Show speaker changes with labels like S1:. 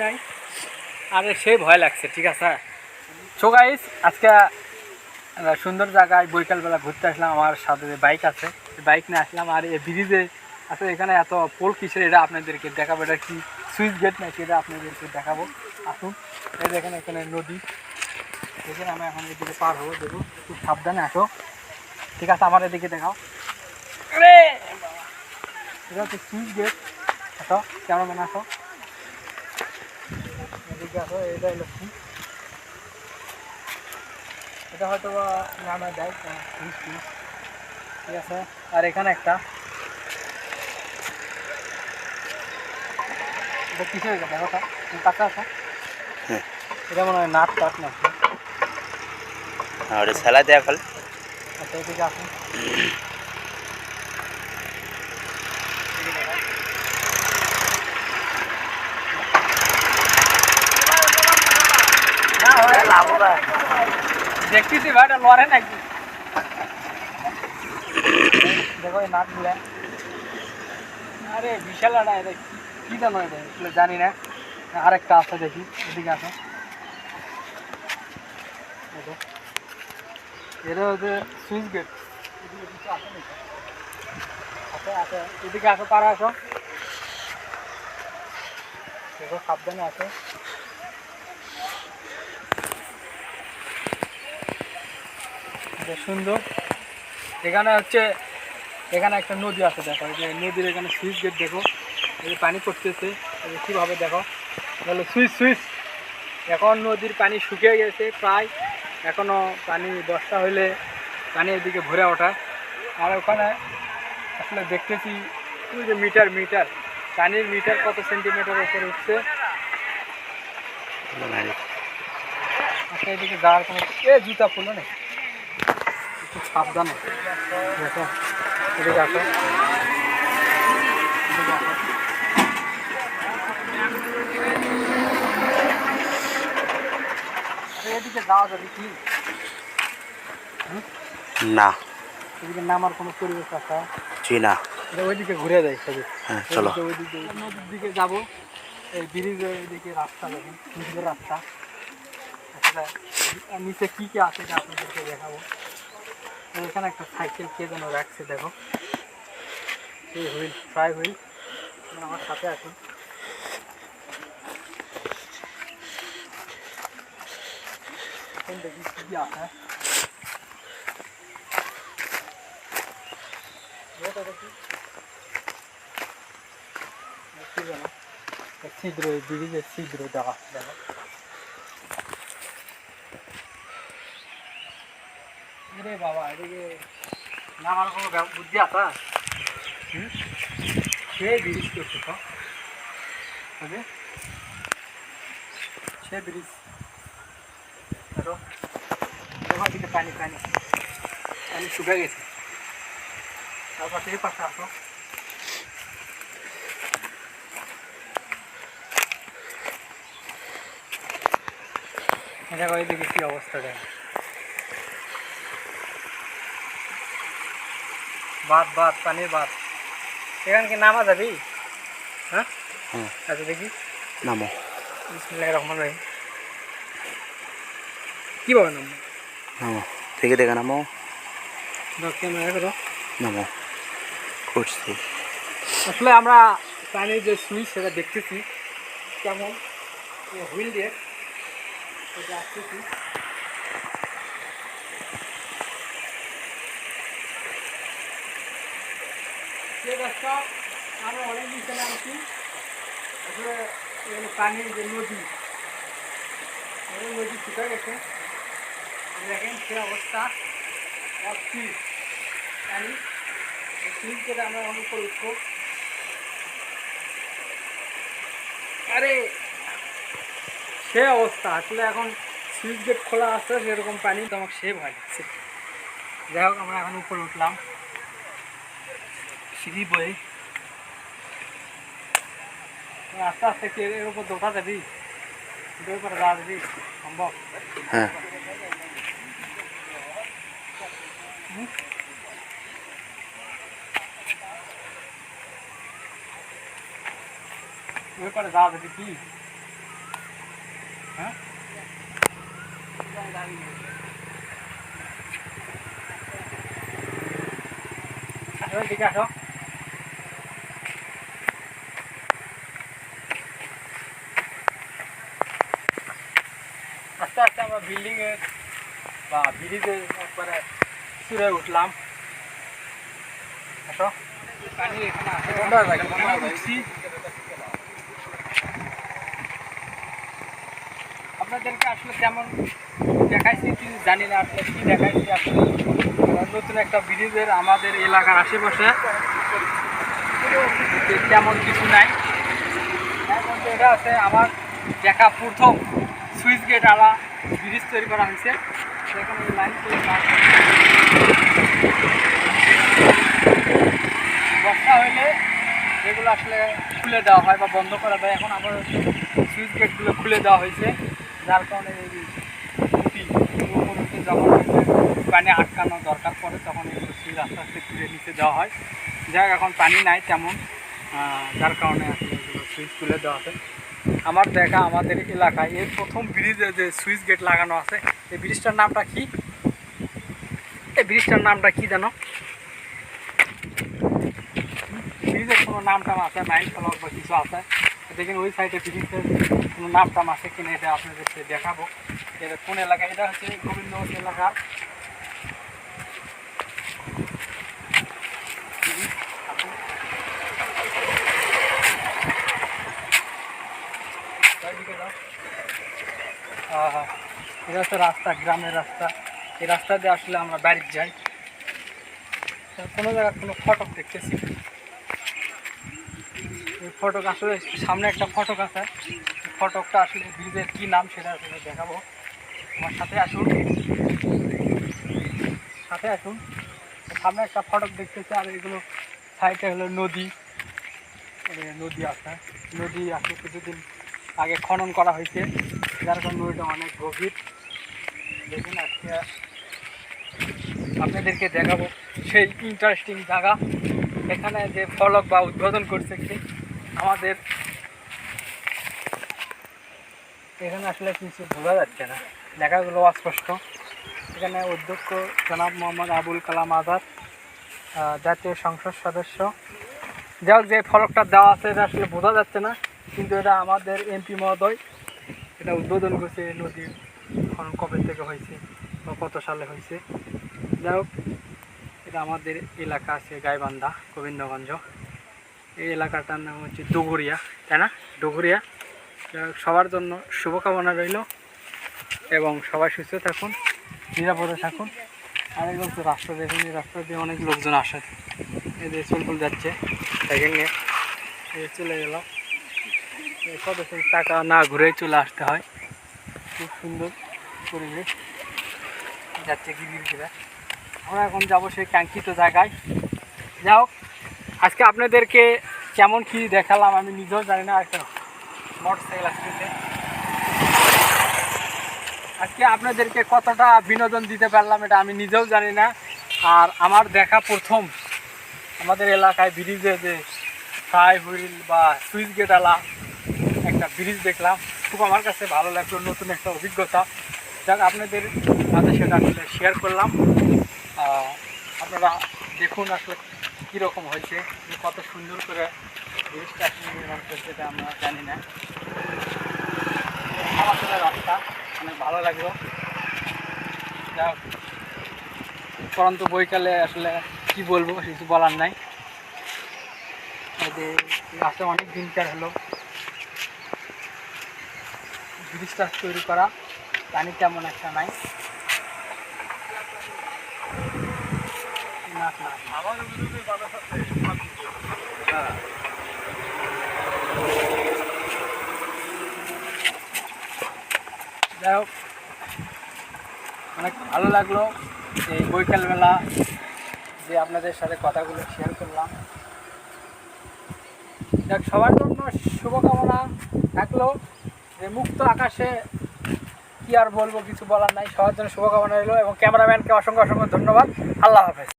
S1: আরে সে ভয় লাগছে ঠিক আছে? সো গাইস আজকে সুন্দর জায়গায় বৈকালবেলা ঘুরতে আসলাম আমার সাথে বাইক আছে বাইক নিয়ে আসলাম আর এই ব্রিজে আসলে এখানে এত পোল কিসের এটা আপনাদেরকে দেখাবো। এটা কি সুইচ গেট নাকি এটা আপনাদেরকে দেখাবো। আসুন এই দেখেন এখানে নদী। দেখেন আমি এখন এদিকে পার হব দেখো খুব সাবধানে আসো। ঠিক আছে আমার এদিকে দেখাও। এটা হচ্ছে সুইচ গেট। আসো ক্যামেরাম্যান আসো। এদিকে আসো এটা হলো এটা হয়তো বা নামে দেয় ঠিক আছে? আর এখানে একটা। এটা কিসের এটা দেখো তা তুমি কাছে আসো
S2: হ্যাঁ।
S1: এটা মনে হয় নাট টাট নাকি?
S2: আর সেলাই দেয়া ফেল।
S1: আচ্ছা এদিকে আসুন না ভাই লাভ দেখতেছি ভাই, এটা লড়ে নাকি? দেখো, এই বিশাল আটা এটা কি- জানো এটা জানি না। আরেকটা আছে দেখি, এদিকে আসো। দেখো। এটা হচ্ছে সুইচ গেট। আছে আছে। এদিকে আসো পারা আসো। দেখো, সাবধানে আছে বেশ সুন্দর। এখানে হচ্ছে, এখানে একটা নদী আছে, দেখো যে নদীর এখানে সুইচ গেট, দেখো, এই পানি পড়তেছে কীভাবে দেখো, বলো, সুইচ সুইচ। এখন নদীর পানি শুকিয়ে গেছে প্রায় এখনও পানি দশটা হইলে পানি এদিকে ভরে ওঠা। আর ওখানে আসলে দেখতেছি, ওই যে মিটার মিটার, পানির মিটার কত সেন্টিমিটার উপরে উঠছে? আচ্ছা এদিকে যাওয়ার কোনো এ, জুতা ফুলো না। একটু সাবধানে। দেখো এদিকে আসো। এদিকে। যাওয়া যাবে কি।
S2: না।
S1: এদিকে নামার কোনো পরিবেশ আছে?
S2: জি না।
S1: ওইদিকে ঘুরে সবই।
S2: হ্যাঁ চলো।
S1: ওইদিকে নদীর দিকে যাব। এই ব্রিজের ওইদিকে রাস্তা দেখুন সুন্দর রাস্তা। নিচে কী কী আছে আপনাদেরকে দেখাবো। এখানে একটা সাইকেল কে যেন রাখছে, দেখো। এই হুইল, ফ্রাই হুইল। আমার সাথে এখন দেখি কী এটা দেখি। ছিদ্র, এই ব্রিজের ছিদ্র দেওয়া দেখো। রে বাবা, এদিকে নামার কোনো বুদ্ধি হুম? সে ব্রিজ করছে তো। বুঝলি সে ব্রিজ। দেখো দেখো এদিকে পানি পানি পানি শুকে গেছে। তারপর থেকে পাশে আসো। দেখো এদিকে কি অবস্থা বাদ বাদ পানির বাদ এখানে কি নামা যাবি হ্যাঁ। আচ্ছা দেখি।
S2: নামো।
S1: বিসমিল্লাহির রহমানির রহিম কীভাবে নামবো
S2: নামো? থেকে দেখে নামো।
S1: ক্যামেরা করো
S2: নামো। করছি
S1: আসলে আমরা পানির যে সুইচ সেটা দেখতেছি। কেমন? হুইল দিয়ে। আসতেছি সে গাছটা আমরা অনেক নিচে নামছি আসলে এখানে পানির যে নদী ওই নদী শুকা গেছে। দেখেন সে অবস্থা। অস্থির পানি। করে আমরা অনেক করে উঠবো। আরে, সে অবস্থা। আসলে এখন সুইচ গেট খোলা আসছে সেরকম পানি তো আমাকে সে ভয় লাগছে যাই হোক, আমরা এখন উপরে উঠলাম। সিঁড়ি বই আস্তে আস্তে কি এর উপর দোটা যাবি এর উপরে যাওয়া যাবি সম্ভব
S2: হ্যাঁ
S1: ওই পারে যাওয়া যাবে কি হ্যাঁ আসো, ঠিক আসো আস্তে আস্তে আমরা বিল্ডিংয়ের বা ব্রিজে একবারে চূড়ায় উঠলাম। আপনাদেরকে আসলে কেমন দেখাইছি কি জানি না আসলে কি দেখাইছি। আসলে নতুন একটা ব্রিজের আমাদের এলাকার আশেপাশে। তেমন কিছু নাই। এটা আছে, আমার দেখা প্রথম। সুইচ গেট আলা ব্রিজ তৈরি করা হয়েছে। সেখানে লাইন তৈরি বর্ষা হইলে এগুলো আসলে খুলে দেওয়া হয় বা বন্ধ করা দেয় এখন আবার সুইচ গেটগুলো খুলে দেওয়া হয়েছে। যার কারণে এই খুঁটি উপরতে যখন পানি আটকানো দরকার পড়ে, তখন এগুলো সুইচ আস্তে আস্তে খুলে নিচে দেওয়া হয়। যাই এখন পানি নাই তেমন যার কারণে আসলে সুইচ খুলে দেওয়া আছে আমার দেখা আমাদের এলাকায়। এই প্রথম ব্রিজে যে সুইচ গেট লাগানো আছে, এই ব্রিজটার নামটা কি? এই ব্রিজটার নামটা কি জানো? ব্রিজের কোনো নাম টাম আছে নাইন ফলক বা কিছু আছে। দেখেন ওই সাইডে ব্রিজের কোনো নাম টাম আছে কিনা এটা আপনাদেরকে দেখাবো। এটা কোন এলাকা? এটা হচ্ছে গোবিন্দগঞ্জ এলাকার হ্যাঁ এটা হচ্ছে রাস্তা, গ্রামের রাস্তা। এই রাস্তা দিয়ে আসলে আমরা বাড়ি যাই। কোনো জায়গায় কোনো ফটক দেখতেছি। এই ফটক আসলে সামনে একটা ফটক আছে। ফটকটা আসলে ব্রিজের কী নাম সেটা আসলে দেখাবো। আমার সাথে আসুন। সাথে আসুন। সামনে একটা ফটক দেখতেছি আর এগুলো সাইডে হলো নদী। নদী আছে। নদী আসলে কিছুদিন আগে খনন করা হয়েছে। যার কারণে নদীটা অনেক গভীর। দেখুন, আজকে আপনাদেরকে দেখাবো সেই ইন্টারেস্টিং জায়গা। এখানে যে ফলক বা উদ্বোধন করছে কি, আমাদের এখানে আসলে কিছু বোঝা যাচ্ছে না। লেখাগুলো অস্পষ্ট। এখানে অধ্যক্ষ জনাব মোহাম্মদ আবুল কালাম আজাদ জাতীয় সংসদ সদস্য। যাই হোক, যে ফলকটা দেওয়া আছে, এটা আসলে বোঝা যাচ্ছে না, কিন্তু এটা আমাদের এমপি মহোদয় এটা উদ্বোধন করছে নদীর খনন কবে থেকে হয়েছে বা কত সালে হয়েছে। যাই হোক, এটা আমাদের এলাকা আছে গাইবান্ধা, গোবিন্দগঞ্জ। এই এলাকাটার নাম হচ্ছে ডুগুরিয়া তাই না? ডুগুরিয়া সবার জন্য শুভকামনা রইল এবং সবাই সুস্থ থাকুন, নিরাপদে থাকুন। আর এই হচ্ছে রাস্তা, দেখুন এই রাস্তা দিয়ে অনেক লোকজন আসে। এদের চলপুল যাচ্ছে সাইকেল নিয়ে চলে গেল এই কত টাকা না ঘুরে চলে আসতে হয়। খুব সুন্দর পরিবেশ। যাচ্ছে গিরির ঘিরে। আমরা এখন যাব সেই কাঙ্ক্ষিত জায়গায়। যাই হোক, আজকে আপনাদেরকে কেমন কি দেখালাম আমি নিজেও জানি না, একটা মোটর সাইকেল আসতেছে। আজকে আপনাদেরকে কতটা বিনোদন দিতে পারলাম এটা আমি নিজেও জানি না। আর আমার দেখা প্রথম আমাদের এলাকায় ব্রিজে যে ফ্লাই হুইল বা সুইচ গেট আলা একটা ব্রিজ দেখলাম। খুব আমার কাছে ভালো লাগল, নতুন একটা অভিজ্ঞতা। যাক, আপনাদের সাথে সেটা আসলে শেয়ার করলাম। আপনারা দেখুন আসলে কীরকম হয়েছে, কত সুন্দর করে ব্রিজটা আসলে নির্মাণ করছে এটা আমরা জানি না। আমার রাস্তা অনেক ভালো লাগল। যাক পরন্ত বৈকালে আসলে কি বলব, কিছু বলার নাই। রাস্তা অনেক দিনকার হলো। ব্রিজটা তৈরি করা, পানি তেমন একটা নাই। যাই হোক, অনেক ভালো লাগল এই বৈকালবেলা যে আপনাদের সাথে কথাগুলো শেয়ার করলাম। যাক, সবার জন্য শুভকামনা থাকল। যে মুক্ত আকাশে কি আর বলব, কিছু বলার নাই। সবার জন্য শুভকামনা রইল এবং ক্যামেরাম্যানকে অসংখ্য অসংখ্য ধন্যবাদ। আল্লাহ হাফেজ।